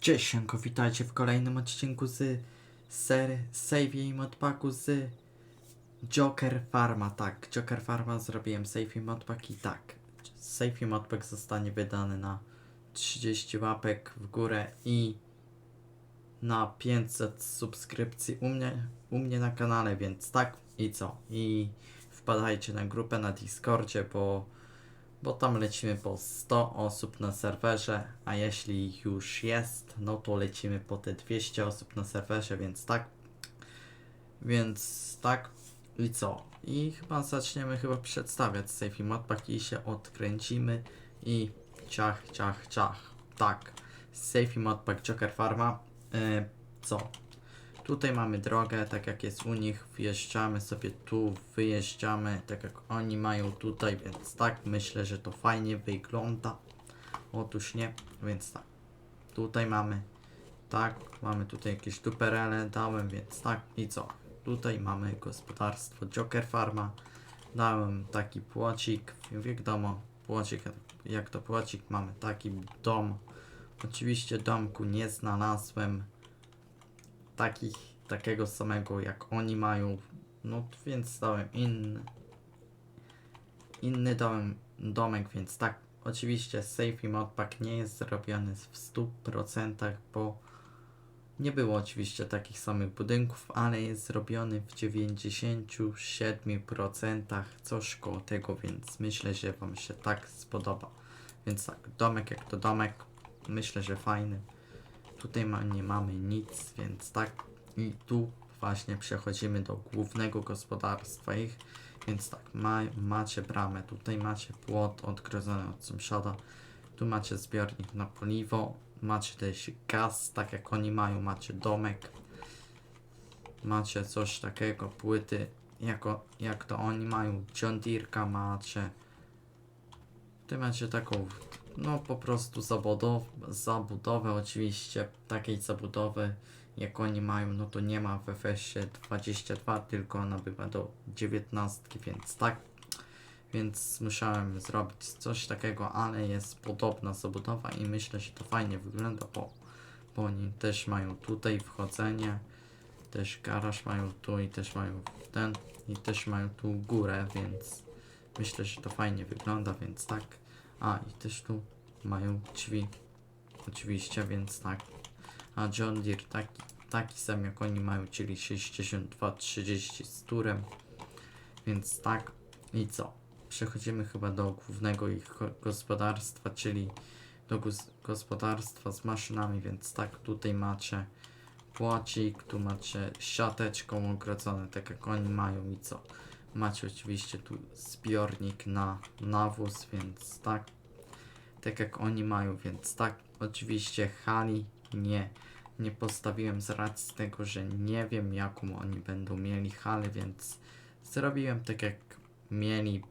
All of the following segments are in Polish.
Cześć, siemko, witajcie w kolejnym odcinku z serii Save i Modpacku z Joker Farma. Tak, Joker Farma zrobiłem Save i Modpack i tak. Save i Modpack zostanie wydany na 30 łapek w górę i na 500 subskrypcji u mnie, u mnie na kanale, więc tak i co. I wpadajcie na grupę na Discordzie, bo bo tam lecimy po 100 osób na serwerze, a jeśli już jest, no to lecimy po te 200 osób na serwerze, więc tak. Więc tak. I co? I chyba zaczniemy chyba przedstawiać Safe Modpack i się odkręcimy i ciach, ciach, ciach. Tak. Safe Modpack Joker Farma. E, co? Tutaj mamy drogę, tak jak jest u nich, wjeżdżamy sobie tu, wyjeżdżamy, tak jak oni mają tutaj, więc tak, myślę, że to fajnie wygląda. Otóż nie, więc tak. Tutaj mamy, tak, mamy tutaj jakieś duperele, dałem, więc tak, i co? Tutaj mamy gospodarstwo Joker Farma, dałem taki płocik, wiadomo, płocik, jak to płocik, mamy taki dom. Oczywiście domku nie znalazłem, takich, takiego samego jak oni mają, no więc dałem inny, inny dałem domek, więc tak, oczywiście Safe i Modpack nie jest zrobiony w 100%, bo nie było oczywiście takich samych budynków, ale jest zrobiony w 97% coś koło tego, więc myślę, że Wam się tak spodoba. Więc tak, domek jak to domek, myślę, że fajny. Tutaj ma, nie mamy nic, więc tak. I tu właśnie przechodzimy do głównego gospodarstwa ich. Więc tak, ma, macie bramę, tutaj macie płot odgrodzony od sąsiada. Tu macie zbiornik na paliwo, macie też gaz, tak jak oni mają, macie domek. Macie coś takiego, płyty, jako, jak to oni mają, John Deere'ka macie. Ty macie taką no po prostu zabudow zabudowę oczywiście takiej zabudowy jak oni mają, no to nie ma w FS-ie 22, tylko ona bywa do 19, więc tak. Więc musiałem zrobić coś takiego, ale jest podobna zabudowa i myślę, że to fajnie wygląda, bo, bo oni też mają tutaj wchodzenie, też garaż mają tu i też mają ten i też mają tu górę, więc myślę, że to fajnie wygląda, więc tak. A, i też tu mają drzwi. Oczywiście, więc tak. A John Deere taki, taki sam jak oni mają, czyli 62-30 z turem. Więc tak. I co? Przechodzimy chyba do głównego ich go- gospodarstwa, czyli do gos- gospodarstwa z maszynami, więc tak, tutaj macie płacik, tu macie siateczką ogrodzone, tak jak oni mają i co? Macie oczywiście tu zbiornik na nawóz, więc tak, tak jak oni mają, więc tak, oczywiście hali nie, nie postawiłem z racji tego, że nie wiem jaką oni będą mieli halę, więc zrobiłem tak jak mieli,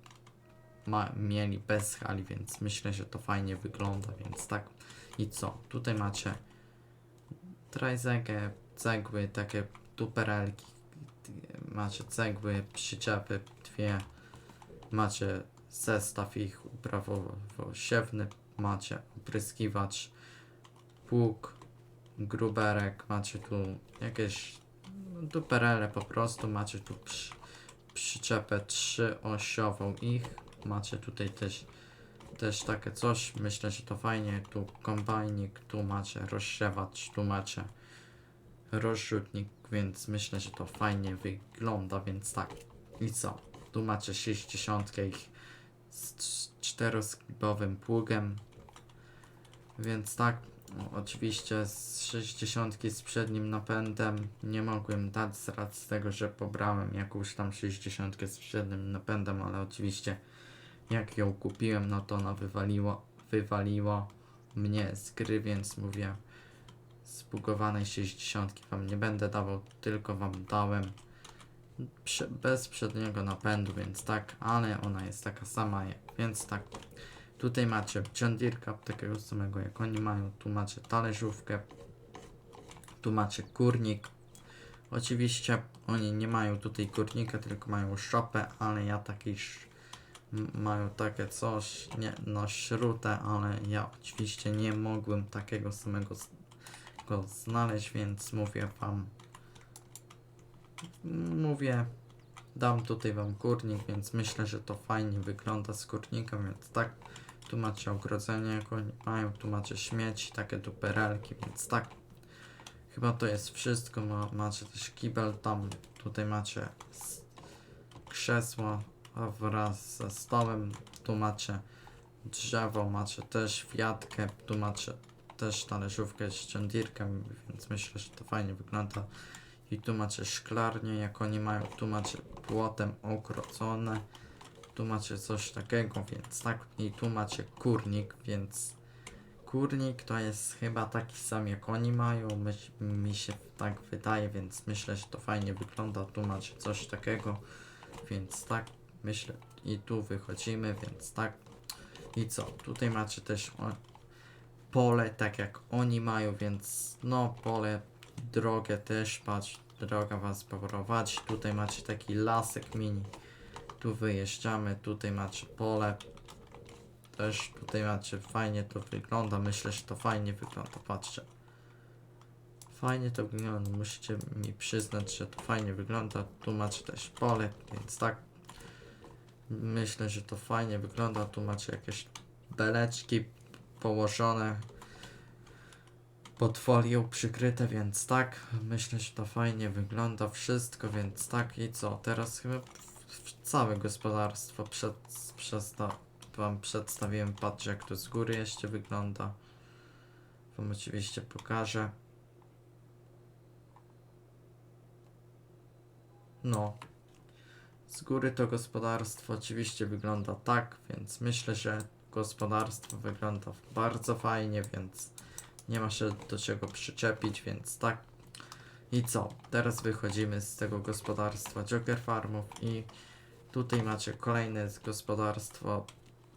ma, mieli bez hali, więc myślę, że to fajnie wygląda, więc tak. I co? Tutaj macie trajzegę, cegły, takie duperelki, macie cegły, przyczepy, dwie, macie zestaw ich uprawowo-siewny, macie opryskiwacz, pług, gruberek, macie tu jakieś duperele po prostu, macie tu przy, przyczepę trzyosiową ich, macie tutaj też też takie coś, myślę, że to fajnie, tu kombajnik, tu macie rozsiewacz, tu macie rozrzutnik, więc myślę, że to fajnie wygląda, więc tak. I co? Tu macie 60 ich z cz- czteroskibowym pługiem. Więc tak, no, oczywiście z 60 z przednim napędem nie mogłem dać z racji tego, że pobrałem jakąś tam 60 z przednim napędem, ale oczywiście jak ją kupiłem, no to ona wywaliło, wywaliło mnie z gry, więc mówię zbugowanej 60 wam nie będę dawał, tylko wam dałem prze, bez przedniego napędu, więc tak, ale ona jest taka sama, więc tak. Tutaj macie John Deere Cup, takiego samego jak oni mają, tu macie talerzówkę, tu macie kurnik. Oczywiście oni nie mają tutaj kurnika, tylko mają szopę, ale ja taki mają takie coś, nie, no śrutę, ale ja oczywiście nie mogłem takiego samego łatwo znaleźć, więc mówię wam, mówię, dam tutaj wam kurnik, więc myślę, że to fajnie wygląda z kurnikiem, więc tak, tu macie ogrodzenie, jak oni mają, tu macie śmieci, takie duperelki, więc tak, chyba to jest wszystko, Ma, macie też kibel tam, tutaj macie krzesła wraz ze stołem, tu macie drzewo, macie też wiatkę, tu macie też talerzówkę z ściądirkiem, więc myślę, że to fajnie wygląda. I tu macie szklarnię, jak oni mają, tu macie płotem ogrodzone, tu macie coś takiego, więc tak, i tu macie kurnik, więc kurnik to jest chyba taki sam jak oni mają, myśl, mi się tak wydaje, więc myślę, że to fajnie wygląda, tu macie coś takiego, więc tak, myślę, i tu wychodzimy, więc tak, i co, tutaj macie też o, pole, tak jak oni mają, więc no pole, drogę też, patrz, droga was poprowadzi, tutaj macie taki lasek mini, tu wyjeżdżamy, tutaj macie pole, też tutaj macie, fajnie to wygląda, myślę, że to fajnie wygląda, patrzcie. Fajnie to wygląda, musicie mi przyznać, że to fajnie wygląda, tu macie też pole, więc tak, myślę, że to fajnie wygląda, tu macie jakieś beleczki położone pod folią przykryte, więc tak, myślę, że to fajnie wygląda wszystko, więc tak. I co, teraz chyba całe gospodarstwo przed, przesta, wam przedstawiłem, patrzcie jak to z góry jeszcze wygląda, wam oczywiście pokażę. No, z góry to gospodarstwo oczywiście wygląda tak, więc myślę, że gospodarstwo wygląda bardzo fajnie, więc nie ma się do czego przyczepić, więc tak. I co? Teraz wychodzimy z tego gospodarstwa Joker Farmów i tutaj macie kolejne gospodarstwo,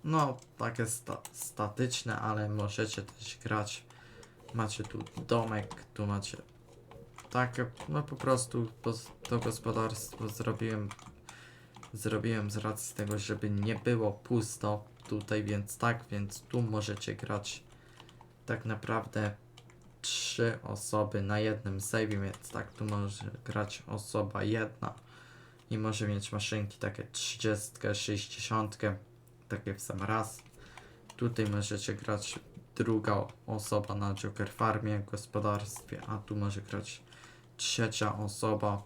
no takie sta statyczne, ale możecie też grać. Macie tu domek, tu macie takie, no po prostu to gospodarstwo zrobiłem zrobiłem z racji tego, żeby nie było pusto tutaj, więc tak, więc tu możecie grać tak naprawdę trzy osoby na jednym save, więc tak, tu może grać osoba jedna i może mieć maszynki takie 30, 60, takie w sam raz. Tutaj możecie grać druga osoba na Joker Farmie, gospodarstwie, a tu może grać trzecia osoba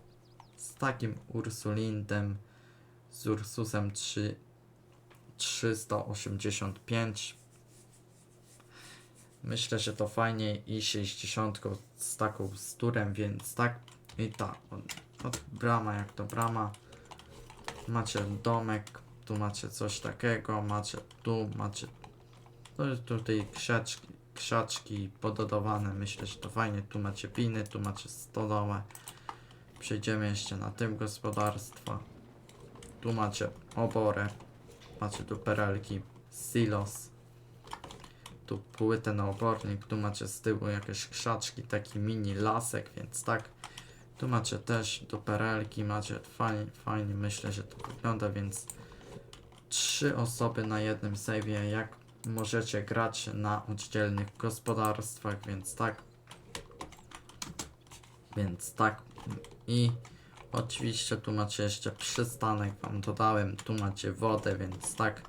z takim Ursulindem, z Ursusem 3, 385. Myślę, że to fajnie i 60 z taką z turem, więc tak i tak. Brama jak to brama. Macie domek, tu macie coś takiego, macie tu, macie no i tutaj krzaczki, krzaczki pododawane. Myślę, że to fajnie. Tu macie piny, tu macie stodołę. Przejdziemy jeszcze na tym gospodarstwa. Tu macie oborę, macie tu perelki, silos, tu płytę na obornik, tu macie z tyłu jakieś krzaczki, taki mini lasek, więc tak. Tu macie też do perelki, macie fajnie, fajnie myślę, że to wygląda, więc trzy osoby na jednym save'ie, jak możecie grać na oddzielnych gospodarstwach, więc tak. Więc tak. I Oczywiście tu macie jeszcze przystanek, wam dodałem, tu macie wodę, więc tak.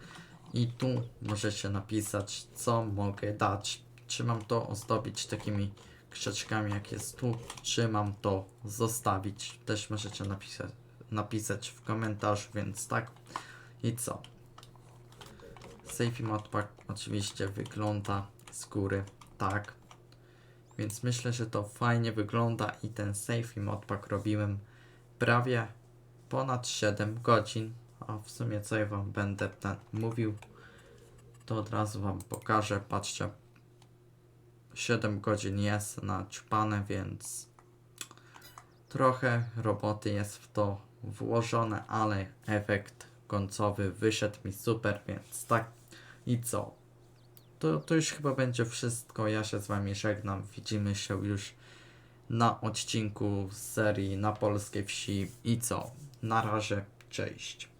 I tu możecie napisać, co mogę dać. Czy mam to ozdobić takimi krzaczkami, jak jest tu, czy mam to zostawić. Też możecie napisać, napisać w komentarzu, więc tak. I co? Safety Modpack oczywiście wygląda z góry tak. Więc myślę, że to fajnie wygląda i ten Safety Modpack robiłem prawie ponad 7 godzin. A w sumie co ja wam będę ten mówił, to od razu wam pokażę. Patrzcie, 7 godzin jest naćpane, więc trochę roboty jest w to włożone, ale efekt końcowy wyszedł mi super, więc tak. I co? To, to już chyba będzie wszystko. Ja się z wami żegnam. Widzimy się już na odcinku z serii na polskiej wsi. I co? Na razie, cześć.